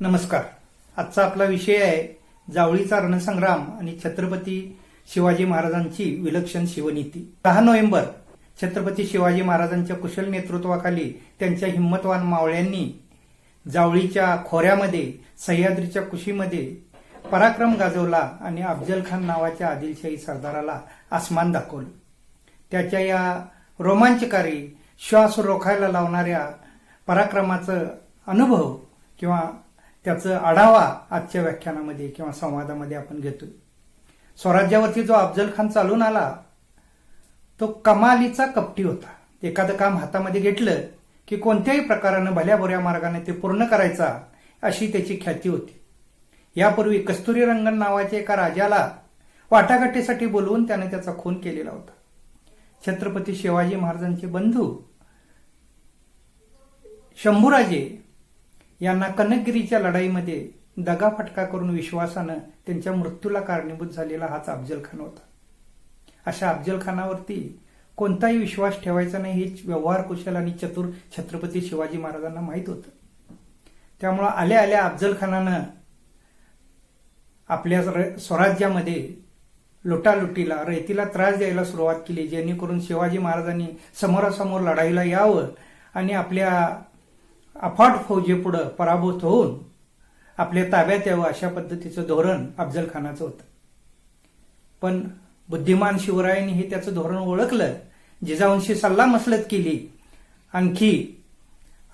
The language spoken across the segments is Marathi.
नमस्कार. आजचा आपला विषय आहे जावळीचा रणसंग्राम आणि छत्रपती शिवाजी महाराजांची विलक्षण शिवनीती. दहा नोव्हेंबर छत्रपती शिवाजी महाराजांच्या कुशल नेतृत्वाखाली त्यांच्या हिंमतवान मावळ्यांनी जावळीच्या खोऱ्यामध्ये सह्याद्रीच्या कुशीमध्ये पराक्रम गाजवला आणि अफजल खान नावाच्या आदिलशाही सरदाराला आसमान दाखवलं. त्याच्या या रोमांचकारी श्वास रोखायला लावणाऱ्या पराक्रमाचं अनुभव किंवा त्याचं आढावा आजच्या व्याख्यानामध्ये किंवा संवादामध्ये आपण घेतोय. स्वराज्यावरती जो अफजल खान चालून आला तो कमालीचा कपटी होता. एखादं काम हातामध्ये घेतलं की कोणत्याही प्रकारानं भल्याभोऱ्या मार्गाने ते पूर्ण करायचा अशी त्याची ख्याती होती. यापूर्वी कस्तुरी रंगन नावाच्या एका राजाला वाटाघाटीसाठी बोलवून त्याने त्याचा खून केलेला होता. छत्रपती शिवाजी महाराजांचे बंधू शंभूराजे यांना कनकगिरीच्या लढाईमध्ये दगाफटका करून विश्वासानं त्यांच्या मृत्यूला कारणीभूत झालेला हाच अफजल खान होता. अशा अफजल खानावरती कोणताही विश्वास ठेवायचा नाही हे व्यवहार कुशल आणि चतुर छत्रपती शिवाजी महाराजांना माहीत होतं. त्यामुळं आल्या आल्या अफजल खानानं आपल्या स्वराज्यामध्ये लुटालुटीला रेतीला त्रास द्यायला सुरुवात केली जेणेकरून शिवाजी महाराजांनी समोरासमोर लढाईला यावं आणि आपल्या अफाट फौजेपुढं पराभूत होऊन आपल्या ताब्यात यावं अशा पद्धतीचं धोरण अफजल खानाचं होतं. पण बुद्धिमान शिवरायांनी हे त्याचं धोरण ओळखलं जिजाऊंशी सल्ला मसलत केली आणखी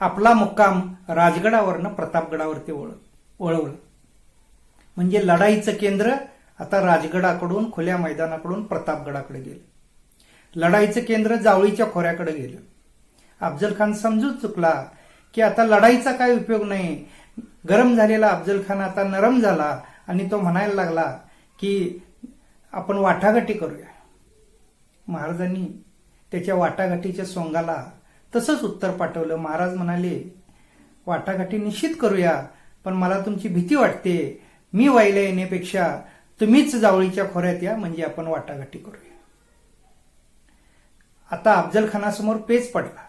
आपला मुक्काम राजगडावरनं प्रतापगडावरती वळ वळवलं म्हणजे लढाईचं केंद्र आता राजगडाकडून खुल्या मैदानाकडून प्रतापगडाकडे गेलं. लढाईचं केंद्र जावळीच्या खोऱ्याकडे गेलं. अफजल खान समजून चुकला की आता लढाईचा काय उपयोग नाही. गरम झालेला अफजल खान आता नरम झाला आणि तो म्हणायला लागला की आपण वाटाघाटी करूया. महाराजांनी त्याच्या वाटाघाटीच्या सोंगाला तसंच उत्तर पाठवलं. महाराज म्हणाले वाटाघाटी निश्चित करूया पण मला तुमची भीती वाटते. मी वाईला येण्यापेक्षा तुम्हीच जावळीच्या खोऱ्यात या म्हणजे आपण वाटाघाटी करूया. आता अफजल खानासमोर पेच पडला.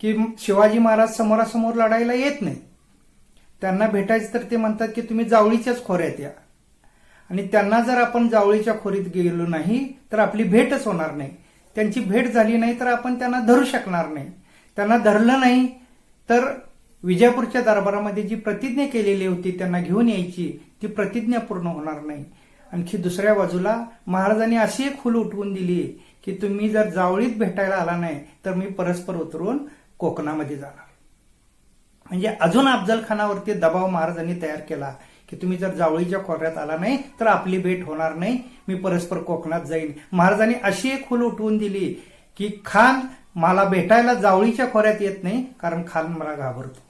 की शिवाजी महाराज समोरासमोर लढायला येत नाही. त्यांना भेटायचं तर ते म्हणतात की तुम्ही जावळीच्याच खोऱ्यात या. आणि त्यांना जर आपण जावळीच्या खोरीत गेलो नाही तर आपली भेटच होणार नाही. त्यांची भेट झाली नाही तर आपण त्यांना धरू शकणार नाही. त्यांना धरलं नाही तर विजयपूरच्या दरबारामध्ये जी प्रतिज्ञा केलेली होती त्यांना घेऊन यायची ती प्रतिज्ञा पूर्ण होणार नाही. आणखी दुसऱ्या बाजूला महाराजांनी अशी एक फुल उठवून दिली की तुम्ही जर जावळीत भेटायला आला नाही तर मी परस्पर उतरून कोकणामध्ये जाणार. म्हणजे अजून अफजल खानावरती दबाव महाराजांनी तयार केला की तुम्ही जर जावळीच्या खोऱ्यात आला नाही तर आपली भेट होणार नाही मी परस्पर कोकणात जाईन. महाराजांनी अशी एक खुल उठवून दिली की खान मला भेटायला जावळीच्या खोऱ्यात येत नाही कारण खान मला घाबरतो.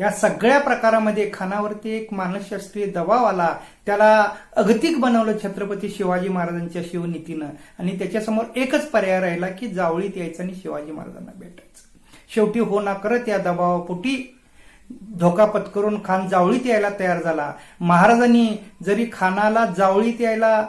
या सगळ्या प्रकारामध्ये खानावरती एक मानसशास्त्रीय दबाव आला. त्याला अगतिक बनवलं छत्रपती शिवाजी महाराजांच्या शिवनीतीनं. आणि त्याच्यासमोर एकच पर्याय राहिला की जावळीत यायचं आणि शिवाजी महाराजांना भेटायचं. शेवटी हो ना करत या दबावापोटी धोका पत्करून खान जावळीत यायला तयार झाला. महाराजांनी जरी खानाला जावळीत यायला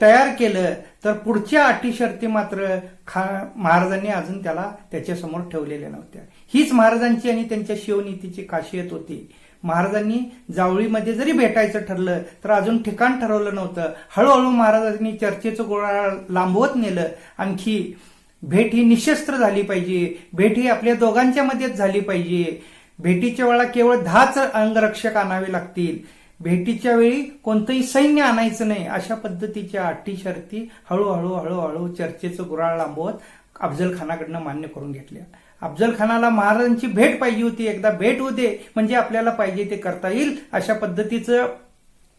तयार केलं तर पुढच्या अटी शर्ती मात्र खा महाराजांनी अजून त्याला त्याच्यासमोर ठेवलेल्या नव्हत्या. हीच महाराजांची आणि त्यांच्या शिवनीतीची खासियत होती. महाराजांनी जावळीमध्ये जरी भेटायचं ठरलं तर अजून ठिकाण ठरवलं नव्हतं. हळूहळू महाराजांनी चर्चेचं गोळा लांबवत नेलं. आणखी भेट ही निशस्त्र झाली पाहिजे. भेट ही आपल्या दोघांच्या मध्येच झाली पाहिजे. भेटीच्या वेळा केवळ दहाच अंगरक्षक आणावे लागतील. भेटीच्या वेळी कोणतंही सैन्य आणायचं नाही अशा पद्धतीच्या अटी शर्ती हळूहळू हळूहळू चर्चेचं गुराळ लांबवत अफजल खानाकडनं मान्य करून घेतल्या. अफजल खानाला महाराजांची भेट पाहिजे होती. एकदा भेट होते म्हणजे आपल्याला पाहिजे ते करता येईल अशा पद्धतीचं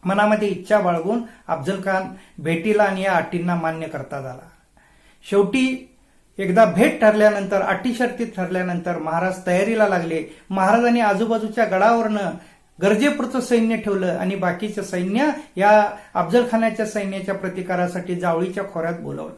मनामध्ये इच्छा बाळगून अफजल खान भेटीला आणि या अटींना मान्य करता झाला. शेवटी एकदा भेट ठरल्यानंतर अटी शर्तीत ठरल्यानंतर महाराज तयारीला लागले. महाराजांनी आजूबाजूच्या गडावरनं गरजेपुरतं सैन्य ठेवलं आणि बाकीचं सैन्य या अफजलखानाच्या सैन्याच्या प्रतिकारासाठी जावळीच्या खोऱ्यात बोलवलं.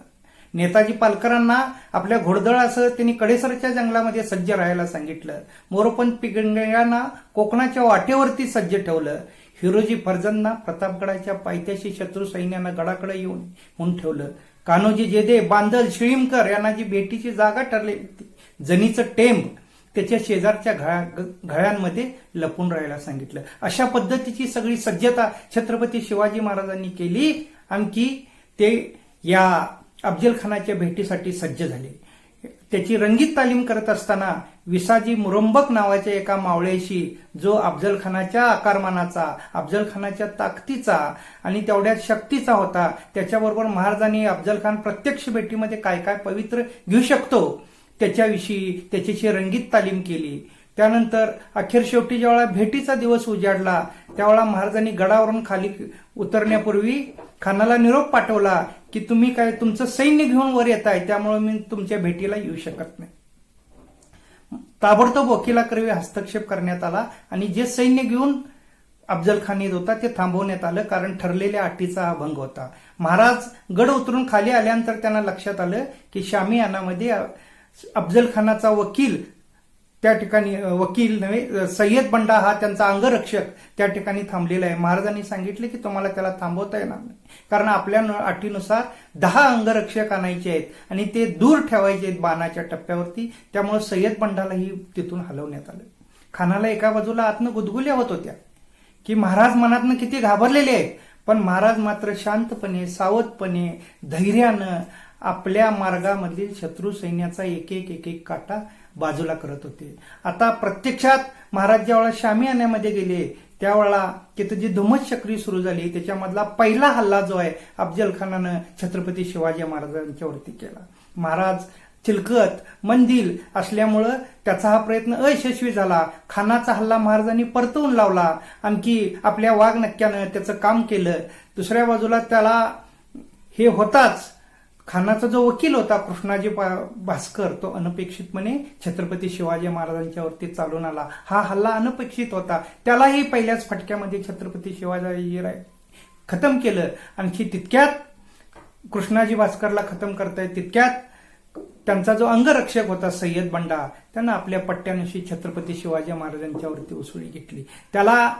नेताजी पालकरांना आपल्या घोडदळासह त्यांनी कडेसरच्या जंगलामध्ये सज्ज राहायला सांगितलं. मोरोपंत पिगंगांना कोकणाच्या वाटेवरती सज्ज ठेवलं. हिरोजी फर्जंदना प्रतापगडाच्या पायथ्याशी शत्रू सैन्यानं गडाकडे येऊन ठेवलं. कान्होजी जेदे बांदल शिळीमकर यांना जी भेटीची जागा ठरली. होती जनीचं टेंब त्याच्या शेजारच्या घळा ग- घळ्यांमध्ये लपून राहायला सांगितलं. अशा पद्धतीची सगळी सज्जता छत्रपती शिवाजी महाराजांनी केली. आणखी ते या अफजल खानाच्या भेटीसाठी सज्ज झाले. त्याची रंगीत तालीम करत असताना विसाजी मुरंबक नावाच्या एका मावळ्याशी जो अफजल खानाच्या आकारमानाचा अफजल खानाच्या ताकदीचा आणि तेवढ्याच शक्तीचा होता त्याच्याबरोबर महाराजांनी अफजल खान प्रत्यक्ष भेटीमध्ये काय काय पवित्र घेऊ शकतो त्याच्याविषयी त्याच्याशी रंगीत तालीम केली. त्यानंतर अखेर शेवटी ज्यावेळा भेटीचा दिवस उजाडला त्यावेळा महाराजांनी गडावरून खाली उतरण्यापूर्वी खानाला निरोप पाठवला की तुम्ही काय तुमचं सैन्य घेऊन वर येत आहे त्यामुळे मी तुमच्या भेटीला येऊ शकत नाही. ताबडतोब वकिलाकरवी हस्तक्षेप करण्यात आला आणि जे सैन्य घेऊन अफजल खान येत होता ते थांबवण्यात आलं कारण ठरलेल्या अटीचा हा भंग होता. महाराज गड उतरून खाली आल्यानंतर त्यांना लक्षात आलं की शामी यानामध्ये अफजल खानाचा वकील त्या ठिकाणी वकील नव्हे सय्यद बंडा हा त्यांचा अंगरक्षक त्या ठिकाणी थांबलेला आहे. महाराजांनी सांगितले की तुम्हाला त्याला थांबवता येणार नाही. कारण आपल्या न- अटीनुसार दहा अंगरक्षक आणायचे आहेत आणि ते दूर ठेवायचे आहेत बाणाच्या टप्प्यावरती. त्यामुळे सय्यद बंडालाही तिथून हलवण्यात आलं. खानाला एका बाजूला आतनं गुदगुल्या होत होत्या की महाराज मनातनं किती घाबरलेले आहेत. पण महाराज मात्र शांतपणे सावधपणे धैर्यानं आपल्या मार्गामधील शत्रू सैन्याचा एक एक एक एक काटा बाजूला करत होते. आता प्रत्यक्षात महाराज ज्यावेळेला शामी आणण्यामध्ये गेले त्यावेळेला तिथं जी धुमत चक्री सुरू झाली त्याच्यामधला पहिला हल्ला जो आहे अफजल खानानं छत्रपती शिवाजी महाराजांच्यावरती केला. महाराज चिलकत मंदिल असल्यामुळं त्याचा हा प्रयत्न अयशस्वी झाला. खानाचा हल्ला महाराजांनी परतवून लावला. आणखी आपल्या वाघ नक्क्यानं त्याचं काम केलं. दुसऱ्या बाजूला त्याला हे होताच खानाचा जो वकील होता कृष्णाजी भास्कर तो अनपेक्षितपणे छत्रपती शिवाजी महाराजांच्यावरती चालून आला. हा हल्ला अनपेक्षित होता. त्यालाही पहिल्याच फटक्यामध्ये छत्रपती शिवाजी खतम केलं. आणखी तितक्यात कृष्णाजी भास्करला खतम करतायत तितक्यात त्यांचा जो अंगरक्षक होता सय्यद बंडा त्यानं आपल्या पट्ट्यानुशी छत्रपती शिवाजी महाराजांच्यावरती उसळी घेतली. त्याला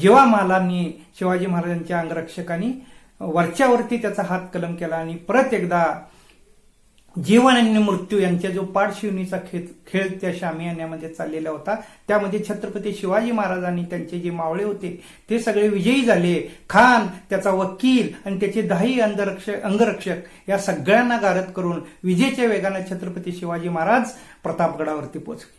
जेव्हा महालांनी शिवाजी महाराजांच्या अंगरक्षकांनी वरच्यावरती त्याचा हात कलम केला आणि परत एकदा जीवन आणि मृत्यू यांच्या जो पाडशिवणीचा खेळ खेळ त्या शामियान्यामध्ये चाललेला होता त्यामध्ये छत्रपती शिवाजी महाराजांनी त्यांचे जे मावळे होते ते सगळे विजयी झाले. खान त्याचा वकील आणि त्याचे दहाही अंगरक्षक अंगरक्षक या सगळ्यांना गारद करून विजेच्या वेगानं छत्रपती शिवाजी महाराज प्रतापगडावरती पोहोचले.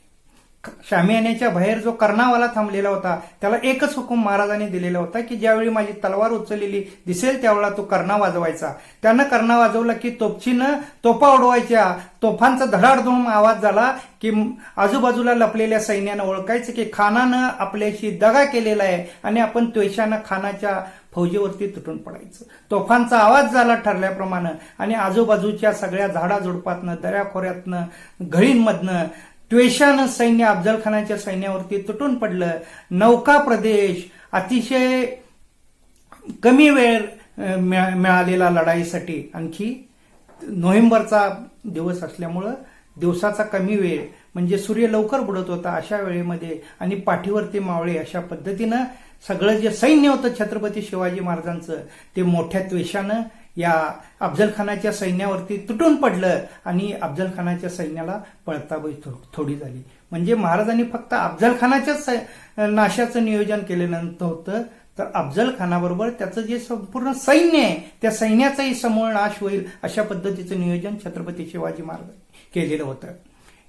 शामियानेच्या बाहेर जो कर्णावाला थांबलेला होता त्याला एकच हुकूम महाराजांनी दिलेला होता की ज्यावेळी माझी तलवार उचललेली दिसेल त्यावेळेला तो कर्णा वाजवायचा. त्यानं कर्णा वाजवला की तोपचीनं तोफा उडवायच्या. तोफांचा धडाडधूम आवाज झाला की आजूबाजूला लपलेल्या सैन्यानं ओळखायचं की खानानं आपल्याशी दगा केलेला आहे आणि आपण त्वेषानं खानाच्या फौजीवरती तुटून पडायचं. तोफांचा आवाज झाला ठरल्याप्रमाणे आणि आजूबाजूच्या सगळ्या झाडाझुडपातनं दऱ्याखोऱ्यातनं घळींमधनं त्वेषानं सैन्य अफजलखानाच्या सैन्यावरती तुटून पडलं. नौका प्रदेश अतिशय कमी वेळ मिळालेला लढाईसाठी. आणखी नोव्हेंबरचा दिवस असल्यामुळं दिवसाचा कमी वेळ म्हणजे सूर्य लवकर बुडत होता अशा वेळेमध्ये आणि पाठीवरती मावळे अशा पद्धतीनं सगळं जे सैन्य होतं छत्रपती शिवाजी महाराजांचं ते मोठ्या त्वेषानं या अफजल खानाच्या सैन्यावरती तुटून पडलं आणि अफजल खानाच्या सैन्याला पळताबळी थोडी झाली. म्हणजे महाराजांनी फक्त अफजल खानाच्याच नाशाचं नियोजन केल्यानंतर होतं तर अफजल खानाबरोबर त्याचं जे संपूर्ण सैन्य आहे त्या सैन्याचाही समूळ नाश होईल अशा पद्धतीचं नियोजन छत्रपती शिवाजी महाराजांनी केलेलं होतं.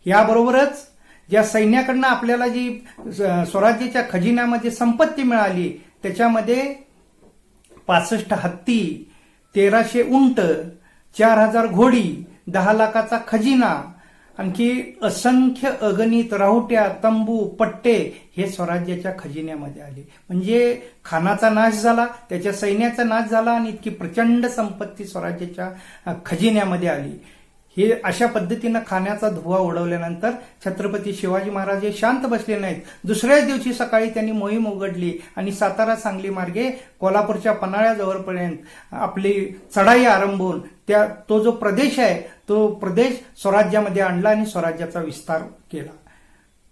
याबरोबरच ज्या सैन्याकडनं आपल्याला जी स्वराज्याच्या खजिन्यामध्ये संपत्ती मिळाली त्याच्यामध्ये पासष्ट हत्ती तेराशे उंट चार हजार घोडी दहा लाखाचा खजिना आणखी असंख्य अगणित राहुट्या तंबू पट्टे हे स्वराज्याच्या खजिन्यामध्ये आले. म्हणजे खानाचा नाश झाला त्याच्या सैन्याचा नाश झाला आणि इतकी प्रचंड संपत्ती स्वराज्याच्या खजिन्यामध्ये आली. हे अशा पद्धतीनं खाण्याचा धुवा उडवल्यानंतर छत्रपती शिवाजी महाराज हे शांत बसले नाहीत. दुसऱ्याच दिवशी सकाळी त्यांनी मोहीम उघडली आणि सातारा सांगली मार्गे कोल्हापूरच्या पन्हाळ्याजवळपर्यंत आपली चढाई आरंभून त्या तो जो प्रदेश आहे तो प्रदेश स्वराज्यामध्ये आणला आणि स्वराज्याचा विस्तार केला.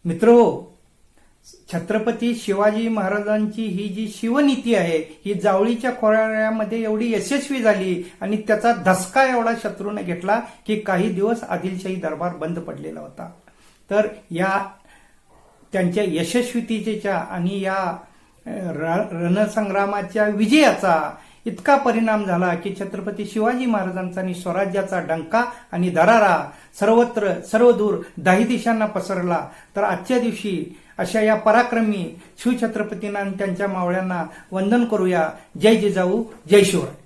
मित्र छत्रपती शिवाजी महाराजांची ही जी शिवनीती आहे ही जावळीच्या खोऱ्यामध्ये एवढी यशस्वी झाली आणि त्याचा धसका एवढा शत्रूने घेतला की काही दिवस आदिलशाही दरबार बंद पडलेला होता. तर या त्यांच्या यशस्वीतेच्या आणि या रणसंग्रामाच्या विजयाचा इतका परिणाम झाला की छत्रपती शिवाजी महाराजांचा आणि स्वराज्याचा डंका आणि दरारा सर्वत्र सर्वदूर दाही दिशांना पसरला. तर आजच्या दिवशी अशा या पराक्रमी शिवछत्रपतींना त्यांच्या मावळ्यांना वंदन करूया. जय जिजाऊ जय शिवराय.